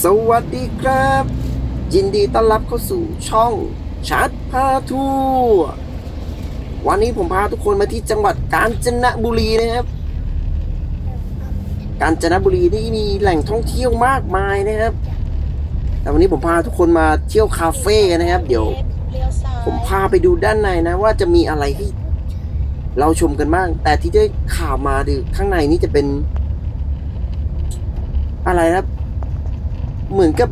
สวัสดีครับ ยินดีต้อนรับเข้าสู่ช่องชัดพาทัวร์วันนี้ผมพาทุกคนมาที่จังหวัดกาญจนบุรีนะครับ กาญจนบุรีนี่มีแหล่งท่องเที่ยวมากมายนะครับ แต่วันนี้ผมพาทุกคนมาเที่ยวคาเฟ่กันนะครับ เดี๋ยว ผมพาไปดูด้านในนะ ว่าจะมีอะไรให้เราชมกันบ้าง แต่ที่ได้ข่าวมาดูข้างในนี่จะเป็น อะไรนะครับ เหมือนกับ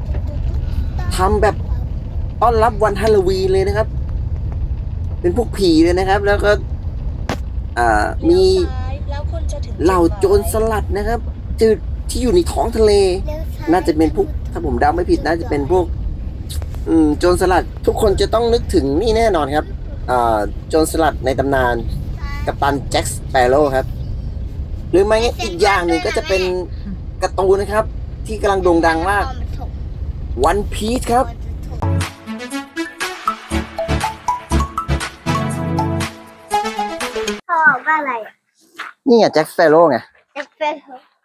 ทำแบบต้อนรับวันฮาโลวีนเลยนะครับ เป็นพวกผีเลยนะครับ แล้วก็มีเหล่าโจรสลัดนะครับที่ที่อยู่ในท้องทะเล น่าจะเป็นพวกถ้าผมเดาไม่ผิดน่าจะเป็นพวกอืมโจรสลัดทุกคนจะต้องนึกถึงนี่แน่นอนครับโจรสลัดในตำนาน กัปตันแจ็คสเปโร่ครับ หรือไม่งั้อีกอย่างหนึ่งก็จะเป็นการ์ตูนนะครับ ที่กำลังโด่งดังมาก วันพีชครับพ่อว่าอะไรอะนี่ไงแจ็คสเปโร่ไงเอฟเฟกต์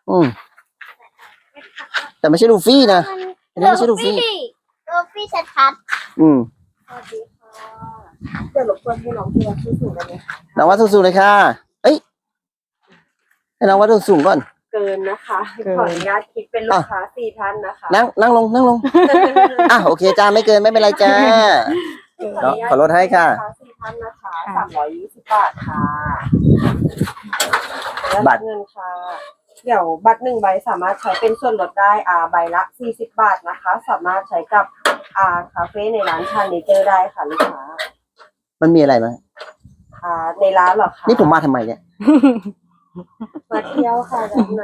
อืม แต่ไม่ใช่ลูฟี่นะ อันนี้ไม่ใช่ลูฟี่ ลูฟี่ชัดอืมๆสวัสดีค่ะเดี๋ยวรบกวนให้น้องเพื่อนช่วยสูงได้ไหมคะน้องวัดสูงๆเลยค่ะ เอ้ย ให้น้องวัดสูงๆก่อน เกินนะคะขออนุญาตคิดเป็นลูกค้าสี่ท่านนะคะนั่งนั่งลงนั่งลง อะโอเคจ้าไม่เกินไม่เป็นไรจ้าเนาะขอลดให้ค่ะ ลูกค้าสี่ท่านนะคะสามร้อยยี่สิบบาทค่ะบัตรเงินค่ะ เดี๋ยวบัตรหนึ่งใบสามารถใช้เป็นส่วนลดได้อ่าใบละสี่สิบบาทนะคะ สามารถใช้กับอ่าคาเฟ่ในร้านชาเนเจอร์ได้ค่ะลูกค้ามันมีอะไรไหมอ่าในร้านเหรอคะ นี่ผมมาทำไมเนี่ย มาเที่ยวค่ะด้านใน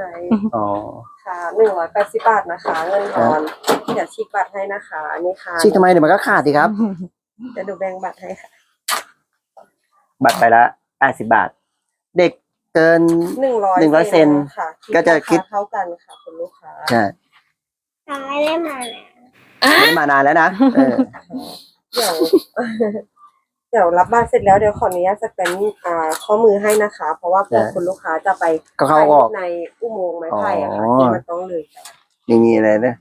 อ๋อ ค่ะหนึ่งร้อยแปดสิบบาทนะคะ เงินทอนเดี๋ยวฉีกบัตรให้นะคะอันนี้ค่ะชี้ทำไมเดี๋ยวมันก็ขาดสิครับ เดี๋ยวดูแบ่งบัตรให้ค่ะบัตรไปละแปดสิบาท เด็กเกิน หนึ่งร้อย100เซนค่ะก็จะคิด ราาเท่ากันค่ะคุณลูกค้าใช่น้องไม่ได้มานะไม่ได้มานานแล้วนะเออเดี๋ยว เดี๋ยวรับบัตรเสร็จแล้วเดี๋ยวขออนุญาตสแกนอ่าข้อมือให้นะคะ เพราะว่าเผื่อคุณลูกค้าจะไปก็เข้าออก ในอุโมงค์ไม้ไผ่อะค่ะอ๋อที่มันต้องเลยไปอย่างนี้เลยเนี่ย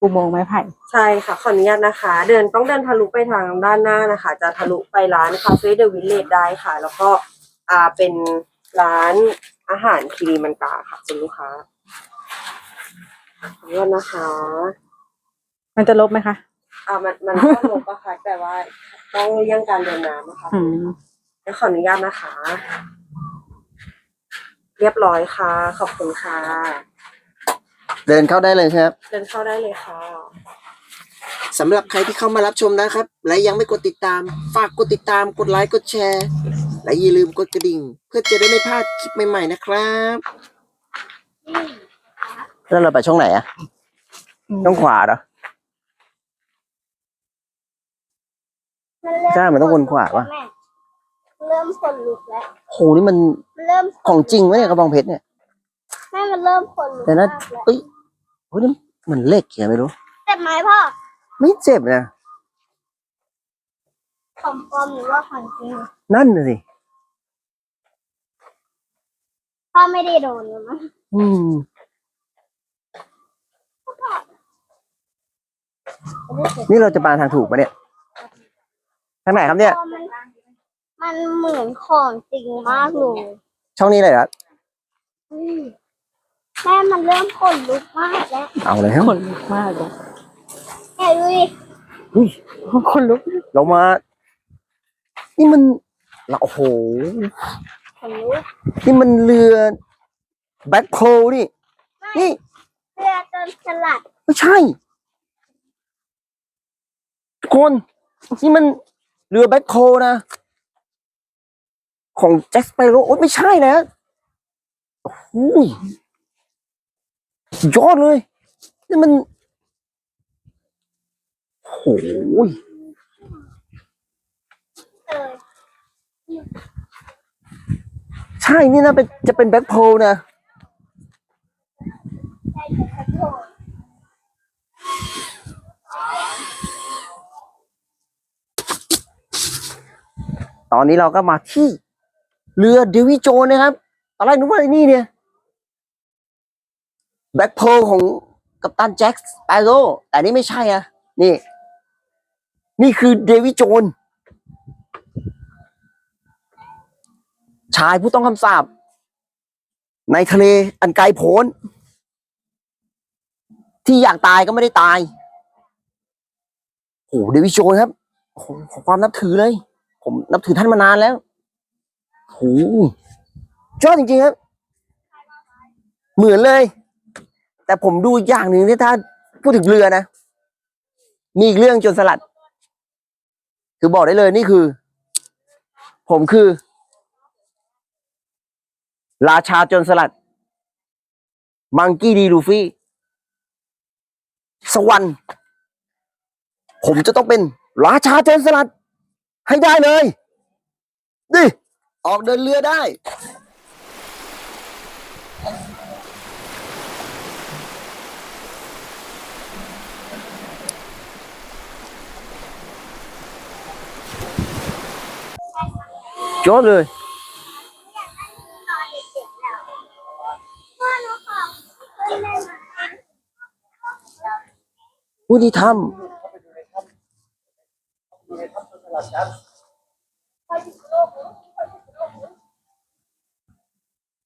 อุโมงค์ไม้ไผ่ ใช่ค่ะขออนุญาตนะคะ เดินต้องเดินทะลุไปทางด้านหน้านะคะ จะทะลุไปร้านคาเฟ่เดอะวิลเลจได้ค่ะ แล้วก็อ่าเป็นร้านอาหารคีรีมันตาค่ะคุณลูกค้าขออนุญาตนะคะ มันจะลบไหมคะ อ่ามันมันก็ลงปะคะแต่ว่าต้องเลี่ยงการเดินน้ำนะคะอืมเดี๋ยวขออนุญาตนะคะ เรียบร้อยค่ะ ขอบคุณค่ะ เดินเข้าได้เลยครับเดินเข้าได้เลยค่ะ สำหรับใครที่เข้ามารับชมนะครับ และยังไม่กดติดตาม ฝากกดติดตามกดไลค์กดแชร์ และอย่าลืมกดกระดิ่ง เพื่อจะได้ไม่พลาดคลิปใหม่ๆนะครับ แล้วเราไปช่องไหนอะช่องขวาเหรอ ใช่มันต้องวนขวาวะแม่เริ่มขนลุกแล้วโหนี่มันมันเริ่มของจริงวะเนี่ยกระบองเพชรเนี่ย แม่มันเริ่มขนลุกแต่นะมากแล้วเอ้ยโหนี่มันเล็กเขียไม่รู้ เจ็บไหมพ่อไม่เจ็บนะของปลอมหรือว่าของจริงนั่นน่ะสิพ่อไม่ได้โดนหรือมั้งอืมนี่เราจะมาทางถูกปะเนี่ยทางไหนครับเนี่ยพ่อมันมันเหมือนของจริงมากเลยช่องนี้เลยเหรออืมแม่มันเริ่มขนลุกมากแล้วเอาเลยครับขนลุกมากเลยแม่ดูดิอุ้ยขนลุกเรามา นี่มันเราโอ้โหขนลุกนี่มันเรือแบ็คโพลนี่นี่เสื้อจนสลัดไม่ใช่ทุกคนนี่มัน เรือแบ็คโพลนะ ของแจ็คสเปโร่โอ๊ยไม่ใช่นะโอ้โหสุดยอดเลย นี่มันโอ้โหเออใช่นี่นะเป็นจะเป็นแบ็คโพนะ ใช่จะกระโดด ตอนนี้เราก็มาที่เรือเดวิโจนนะครับอะไรนึกว่าไอ้นี่เนี่ยแบ็คโพลของกับตันแจ็คสเปโร่แต่นี่ไม่ใช่อะนี่ นี่คือเดวิโจน ชายผู้ต้องคำสาปในทะเลอันไกลโพ้น ที่อยากตายก็ไม่ได้ตาย โอ้เดวิโจนครับโอ้โหขอความนับถือเลย ผมนับถือท่านมานานแล้วโหชอบจริงๆครับ เหมือนเลย แต่ผมดูอย่างหนึ่งที่ถ้าพูดถึงเรือนะ มีอีกเรื่องจนสลัด คือบอกได้เลยนี่คือ ผมคือ ราชาจนสลัด มังกี้ดีลูฟี่ สวรรค์ ผมจะต้องเป็น ราชาจรสลัด ให้ได้เลย ดิ ออกเดินเรือได้จดเลย ผู้ที่ทำ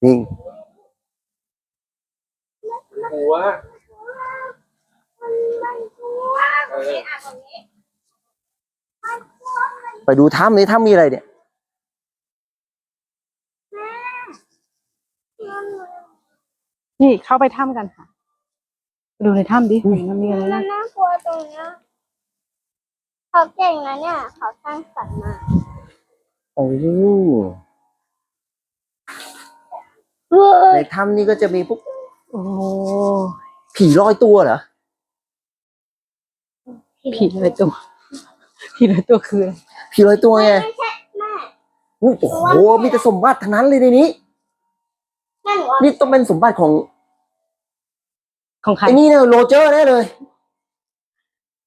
นี่หัวเออไปดูถ้ำนี้ถ้ำมีอะไรเนี่ยนี่เข้าไปถ้ำกันค่ะไปดูในถ้ำดิมันมีอะไรมันะนน่ากลัวตรงเนี้ย เขาเก่งนะเนี่ย เขาสร้างสรรค์มาโอ้เฮ้ยในถ้ำนี้ก็จะมีพวกโอ้ผีลอยตัวเหรอ ผีอะไรตัว ผีอะไรตัวคืออะไรผีลอยตัวไงไม่ใช่แม่อุ๊ยโอ้โห มีแต่สมบัติทั้งนั้นเลยในนี้แม่หนูว่านี่ต้องเป็นสมบัติของ ของใครไอ้นี่เนี่ยโรเจอร์แน่เลย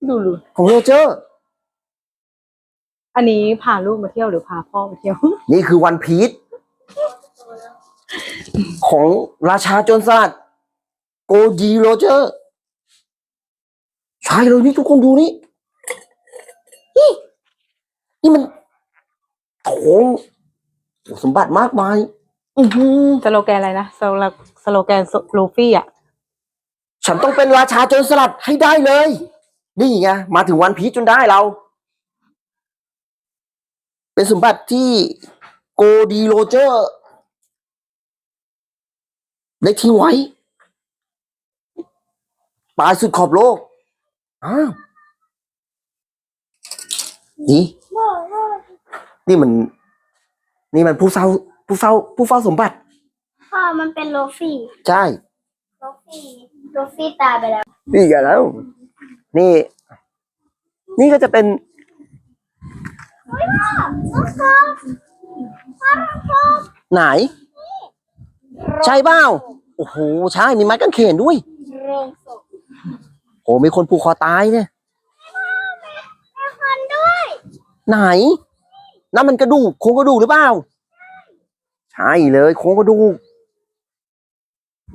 ดูดูของโรเจอร์ อันนี้พาลูกมาเที่ยวหรือพาพ่อมาเที่ยว นี่คือวันพีชของราชาโจรสลัดโกดีโรเจอร์ใช่เลยนี่ทุกคนดูนี่ นี่นี่มันโถงโอ้สมบัติมากมาย อือหือสโลแกนอะไรนะสโลสโลแกนลูฟี่อะ ฉันต้องเป็นราชาโจรสลัดให้ได้เลย นี่ไงมาถึงวันพีชจนได้เรา เป็นสมบัติที่โกดีโรเจอร์ ได้ทิ้งไว้ปลายสุดขอบโลกอ้าวนี่ นี่มัน นี่มันผู้เฝ้า ผู้เฝ้า ผู้เฝ้าสมบัติพ่อมันเป็นโลฟี่ ใช่ โลฟี่ โลฟี่ตายไปแล้ว นี่ไงแล้ว นี่ นี่ก็จะเป็นพ่อพ่อพ่อพ่อ ไหน ใช่เปล่าโอ้โหใช่มีไม้กางเขนด้วยโรงศพโหมีคนผูกคอตายเนี่ยแม่พันด้วย ไหนนั่นมันกระดูกโครงกระดูกหรือเปล่าใช่เลยโครงกระดูก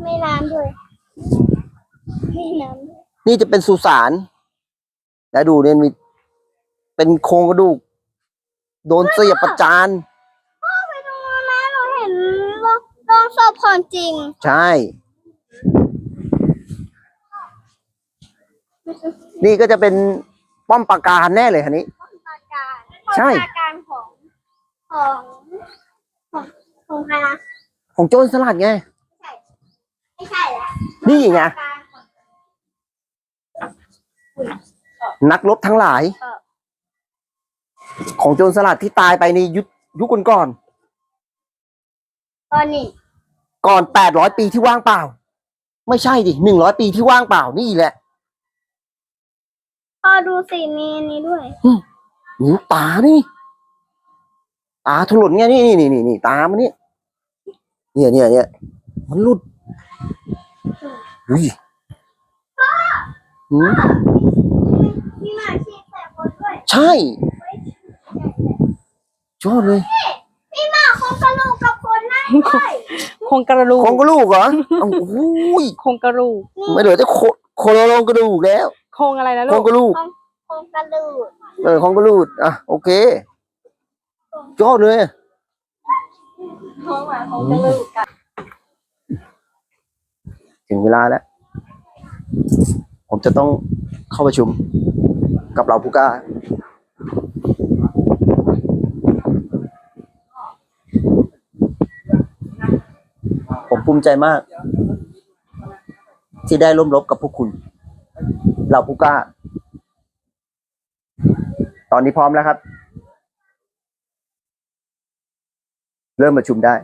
ไม่น้ำด้วยไม่น้ำด้วยนี่จะเป็นสุสาน แล้วดูเนี่ยมีเป็นโครงกระดูก โดนเสียบประจาน พ่อไปตรงนั้นนะหนูเห็นโรงศพของจริง ใช่ นี่ก็จะเป็นป้อมปราการแน่เลยคันนี้ป้อมปราการใช่ป้อมปราการของของของของใครนะของโจรสลัดไง ไม่ใช่แหละนี่ไงป้อมปราการของนักรบทั้งหลาย เออ ของโจรสลัดที่ตายไปในยุคยุคก่อนตอนนี้ๆก่อนแปดร้อยปีที่ว่างเปล่า ไม่ใช่ดิหนึ่งร้อยปีที่ว่างเปล่านี่แหละพ่อดูสิมีอันนี้ด้วยหูตานี่ตาถลนไงนี่นี่นี่นี่ตามันนี่เนี่ยเนี่ยเนี่ยมันหลุดอุ้ยหืมมีหมาชีพแต่คนด้วย ใช่ ชอบเลยมีหมาโครงกระดูกกับคนนั่งด้วยโครงกระดูกของก็ลูกเหรอโอ้โหยโครงกระดูกไม่เหลือแต่โคโโคโลงกระดูกแล้ว โครงอะไรนะโคลูงกกระดูก โครงกระดูกเออของกระดูกอะโอเคยอดเลยโครงมาโครงกระดูกกันถึงเวลาแล้ว ผมจะต้องเข้าประชุมกับเราผู้กล้า ภูมิใจมาก ที่ได้ร่วมรบกับพวกคุณ เราผู้กล้า ตอนนี้พร้อมแล้วครับ เริ่มประชุมได้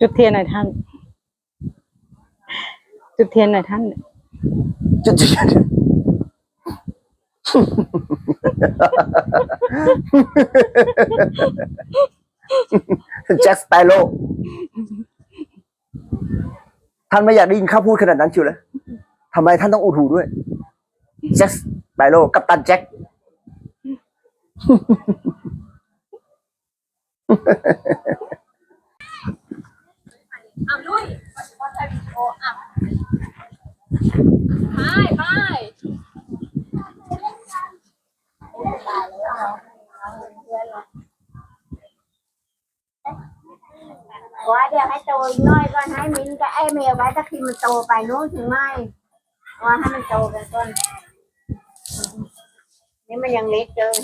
จุดเทียนหน่อยท่าน จุดเทียนหน่อยท่าน จุดจุดจุดแจ็คสเปโร่ท่านไม่อยากได้ยินข้าพูดขนาดนั้นชิวเลยทำไมท่านต้องอุดหูด้วยแจ็คสเปโร่กัปตันแจ็ค เอาด้วยว่าใช้วิดีโออะไปไปว่าเดี๋ยวให้โตอีกหน้อยก่อนให้มิ้นกับไอ้เมย์ไว้ถ้าทีมันโตไปนู้นถึงไม่ว่าให้มันโตกันก่อนนี่มันยังเล็กเกิน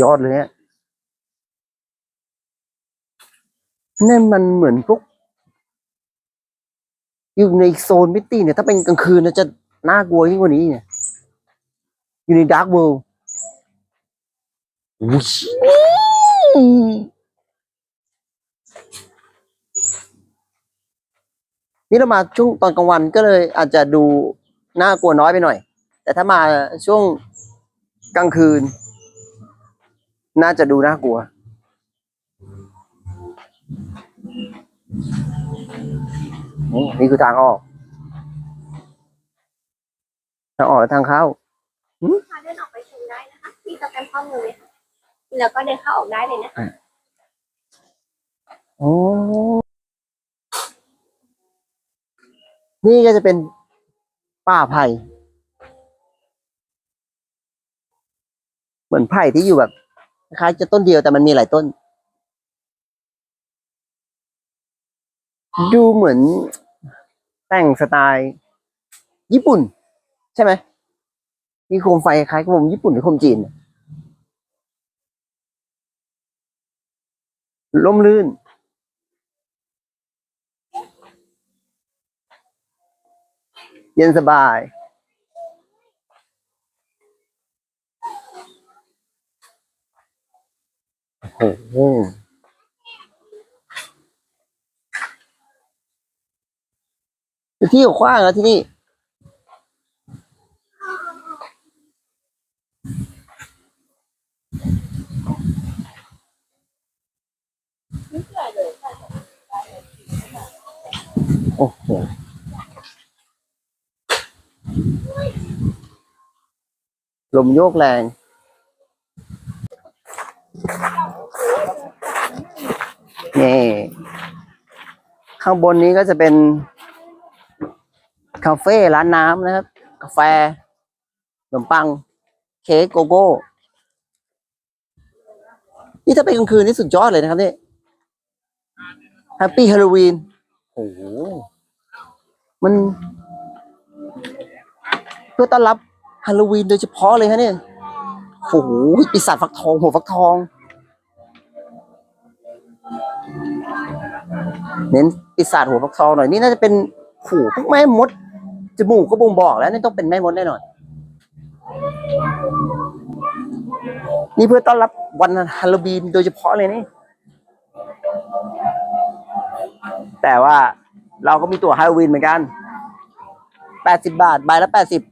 ยอดเลยฮะ นั่นมันเหมือนพวก อยู่ในโซนมิตี้เนี่ย ถ้าเป็นกลางคืนนะจะน่ากลัวยิ่งกว่านี้เนี่ย อยู่ในดาร์กเวิลด์นี่เรามาช่วงตอนกลางวันก็เลยอาจจะดูน่ากลัวน้อยไปหน่อย แต่ถ้ามาช่วงกลางคืน น่าจะดูน่ากลัว นี่นี่คือทางออก ทางออกและทางเข้าพาเดินออกไปชมได้นะคะ มีโปรแกรมข้อมูลเลยค่ะแล้วก็เดินเข้าออกได้เลยนะโอ้นี่ก็จะเป็นป่าไผ่เหมือนไผ่ที่อยู่แบบคล้ายๆจะต้นเดียวแต่มันมีหลายต้น ดูเหมือนแต่งสไตล์ ญี่ปุ่น ใช่ไหมมีโคมไฟคล้ายโคมญี่ปุ่นหรือโคมจีนล่มลื่น เย็นสบาย โอ้โห ที่กว้างแล้วที่นี่ โอ้โหลมโยกแรงนี่ข้างบนนี้ก็จะเป็น คาเฟ่ร้านน้ำนะครับ กาแฟขนมปัง เค้กโกโก้ นี่ถ้าเป็นกลางคืนนี่สุดยอดเลยนะครับนี่แฮปปี้ฮาโลวีนโอ้โหมันเพื่อต้อนรับฮาโลวีนโดยเฉพาะเลยฮะเนี่ยโอ้โหปีศาจฟักทอง หัวฟักทอง เน้นปีศาจหัวฟักทองหน่อยนี่น่าจะเป็นขู่พวกแม่มด จมูกก็บ่งบอกแล้วนี่ต้องเป็นแม่มดแน่นอน นี่เพื่อต้อนรับวันฮาโลวีนโดยเฉพาะเลยนี่ แต่ว่าเราก็มีตั๋วฮาโลวีนเหมือนกันแปดสิบาท ใบละแปดสิบ